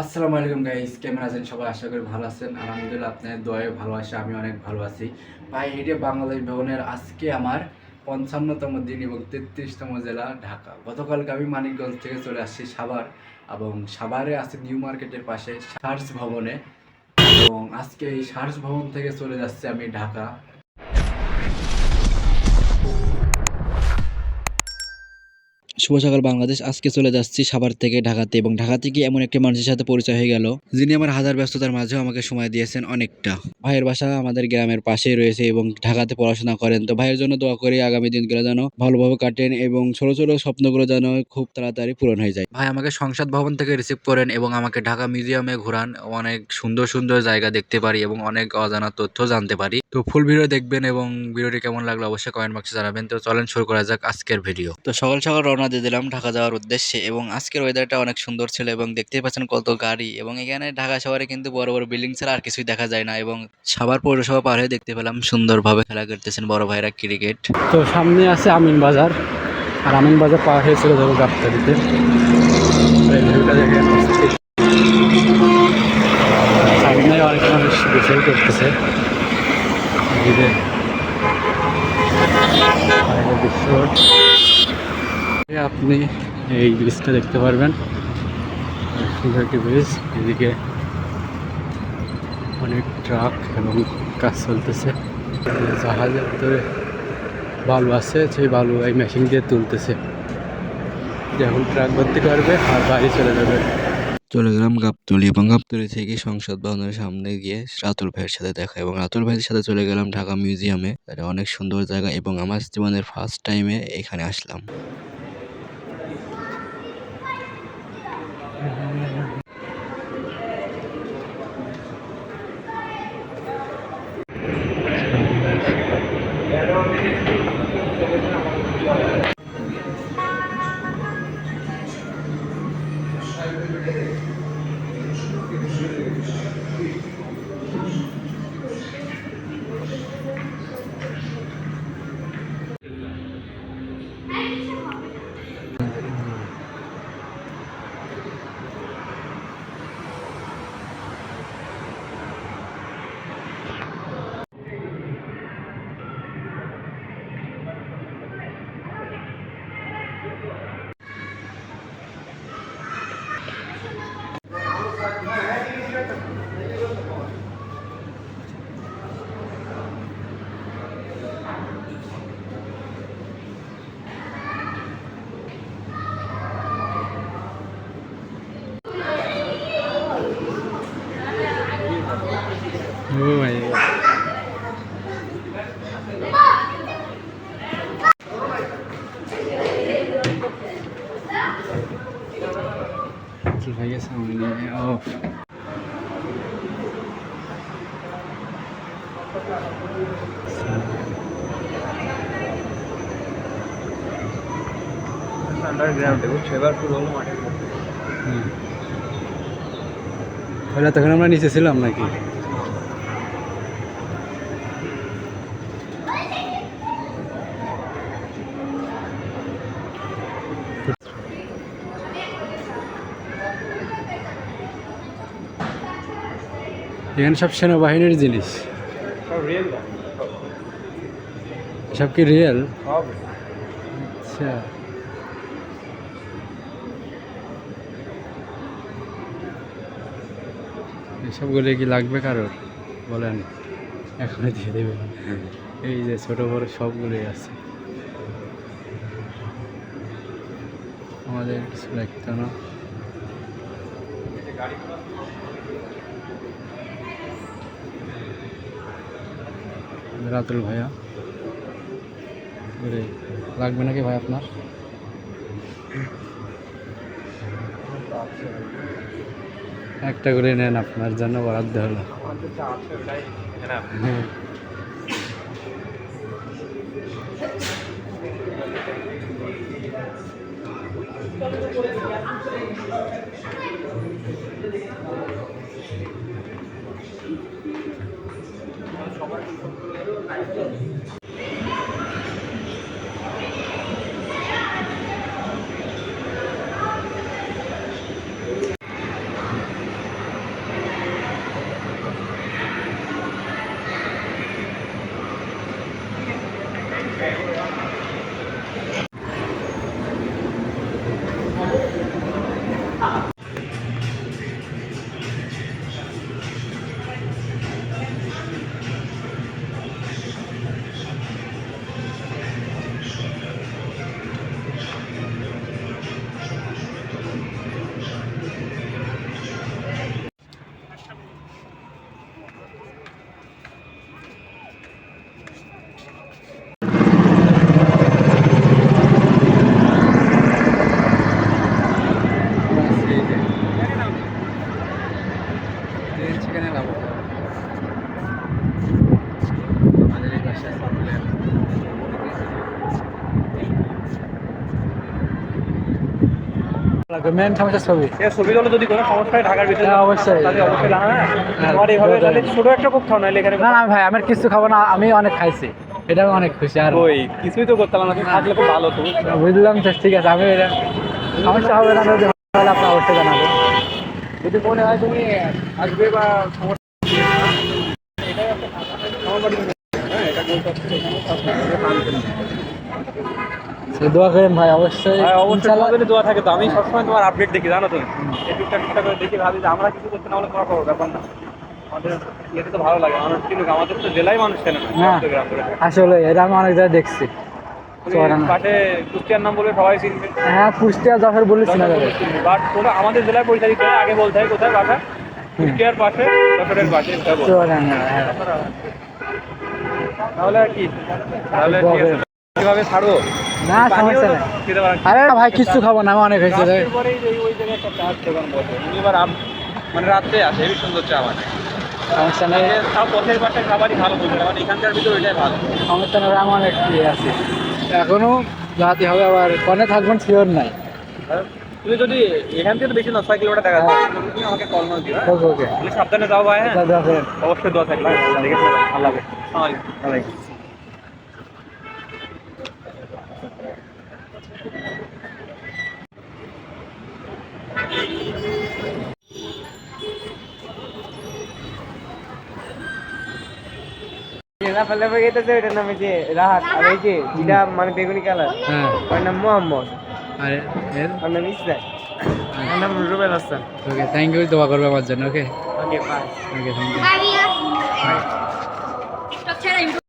আসসালামু আলাইকুম গাইস কেমন আছেন? সবাই আশা করি ভালো আছেন। আলহামদুলিল্লাহ, আপনাদের দয়ে ভালো আছে আমি অনেক ভালো আছি। ভাই এটা বাংলাদেশ ভবনের আজকে আমার পঞ্চান্নতম দিন এবং তেত্রিশতম জেলা ঢাকা। গতকালকে আমি মানিকগঞ্জ থেকে চলে আসছি সাভার এবং সাভারে আছে নিউ মার্কেটের পাশে সার্স ভবনে। এবং আজকে এই সার্স ভবন থেকে চলে যাচ্ছি আমি ঢাকা। শুভ সকাল বাংলাদেশ। আজকে চলে যাচ্ছি সাভার থেকে ঢাকাতে এবং ঢাকা থেকে এমন একটি মানুষের সাথে পরিচয় হয়ে গেল। যিনি আমার হাজার ব্যস্ততার মাঝেও আমাকে সময় দিয়েছেন অনেকটা। ভাইয়ের বাসা আমাদের গ্রামের পাশেই রয়েছে এবং ঢাকাতে পড়াশোনা করেন। তো ভাইয়ের জন্য দোয়া করি আগামী দিনগুলো যেন ভালোভাবে কাটেন এবং ছোট ছোট স্বপ্নগুলো যেন খুব তাড়াতাড়ি পূরণ হয়ে যায়। ভাই আমাকে সংসদ ভবন থেকে রিসিভ করেন এবং আমাকে ঢাকা মিউজিয়ামে ঘোরান। অনেক সুন্দর সুন্দর জায়গা দেখতে পারি এবং অনেক অজানা তথ্য জানতে পারি। তো ফুল ভিডিও দেখবেন এবং ভিডিওটি কেমন লাগল অবশ্যই কমেন্ট বক্সে জানাবেন। তো চলেন শুরু করা যাক আজকের ভিডিও তো সকাল সকাল রওনা দিয়ে দিলাম ঢাকা যাওয়ার উদ্দেশ্যে এবং আজকের ওয়েদারটা অনেক সুন্দর ছিল এবং দেখতেই পাচ্ছেন কত গাড়ি এবং এখানে ঢাকা শহরে কিন্তু বড় বড় বিল্ডিং ছাড়া আর কিছুই দেখা যায় না এবং সাভার পৌরসভা পার হয়ে দেখতে পেলাম সুন্দরভাবে খেলা করতেছেন বড় ভাইরা ক্রিকেট তো সামনে আছে আমিন বাজার আর আমিন বাজার পার হয়ে চলে যাব অনেক মানুষ করতেছে এই যে বাইরের দৃশ্য এই আপনি এই ব্রিজটা দেখতে পারবেন। একটি ব্রিজ, এদিকে অনেক ট্রাক এবং কাজ চলতেছে। জাহাজের ভিতরে বালু আছে, সেই বালু এই মেশিন দিয়ে তুলতেছে। যে এখন ট্রাক ভর্তি করবে আর বাড়ি চলে যাবে। চলে গেলাম গাবতলি এবং গাবতলি থেকে সংসদ ভবনের সামনে গিয়ে রাতুল ভাইয়ের সাথে দেখা এবং রাতুল ভাইয়ের সাথে চলে গেলাম ঢাকা মিউজিয়ামে। এটা অনেক সুন্দর জায়গা এবং আমার জীবনের ফার্স্ট টাইমে এখানে আসলাম। committed. ভাইয়ের সামনে ও আন্ডারগ্রাউন্ডে বুঝছ এবার পুরো হলো মাঠের মধ্যে তাহলে তখন আমরা নিচে ছিলাম নাকি এখানে সব সেনাবাহিনীর জিনিস। সব কি রিয়েল আচ্ছা। এসবগুলো কি লাগবে কারোর? বলেন। এখনই দিয়ে দেবে এই যে ছোট বড় সবগুলোই আছে। আমাদের কিছু লাগতো না। রাতুল ভাইয়া। লাগবে নাকি ভাই আপনার? একটা করে নেন আপনার জন্য বরাদ্দ হলো। সবাই মেন সমস্যা ছবি। যদি কোনো সমস্যা হয় ঢাকার ভিতরে হ্যাঁ, অবশ্যই। তাহলে অবশ্যই জানা হ্যাঁ এইভাবে তাহলে ছোট একটা খুব এখানে না না ভাই কিছু খাব না আমি অনেক খাইছি। এটা আমি অনেক খুশি আর ওই কিছুই তো করতাম না তুমি থাকলে খুব ভালো তো বুঝলাম তো ঠিক আছে আমি এটা সমস্যা হবে না যদি তাহলে আপনার অবশ্যই জানাব। যদি মনে হয় তুমি আসবে বা সমস্যা এটাই আমার বাড়ি হ্যাঁ এটা বলতে দোয়া করেন ভাই অবশ্যই অবশ্যই দোয়া থাকে তো। আমি সবসময় তোমার আপডেট দেখি জানো তো এই টুকটাক টুকটাক করে দেখি ভাবি যে আমরা কিছু করতে না হলে তোমার খবর ব্যাপার না। আমাদের ইয়েতে তো ভালো লাগে মানুষ চিনুক আমাদের তো জেলায় মানুষ চেনে না হ্যাঁ। চট্টগ্রাম ধরে। আসলে এটা আমি অনেক জায়গায় দেখছি। কুষ্টিয়ার নাম বলবে সবাই চিনবে। হ্যাঁ কুষ্টিয়া যফের বলেছি না যাবে। বাট তোমরা আমাদের জেলায় পরিচালিত আগে বলতে হয় কোথায় বাসা? কুষ্টিয়ার পাশে যশোরের বল। হ্যাঁ। তাহলে আর কি? তাহলে কীভাবে ছাড়বো? না সমস্যা নেই। আরে ভাই কিচ্ছু খাব না আমি অনেক হয়েছে রে। এবার মানে রাত্রে আসে হেবি সুন্দর চা মানে সমস্যা নেই। তাও পথের পাশে খাবারই ভালো বলতে মানে এখানকার ভিতরে ওইটাই ভালো। সমস্যা নেই আমি অনেক ইয়ে আছি। এখনও যাতে হবে আবার কনে থাকবেন শিওর নাই। তুমি যদি এখান থেকে বেশি না ছয় কিলোমিটার দেখা যায় তুমি আমাকে কল মার দিও হ্যাঁ? ওকে ওকে। সাবধানে যাও ভাই হ্যাঁ? অবশ্যই দোয়া থাকবে দেখে আল্লাহ হাফেজ। আলাইকুম। না ফেলে গেছে ওইটার নাম যে রাহাত আর এই যে যেটা মানে বেগুনি কালার হ্যাঁ। ওর নাম মোহাম্মদ। আরে এর? ওর নাম ইসরাত ওর নাম Rubel Hasan. Okay thank you দোয়া করবে আমার জন্য okay okay bye okay thank you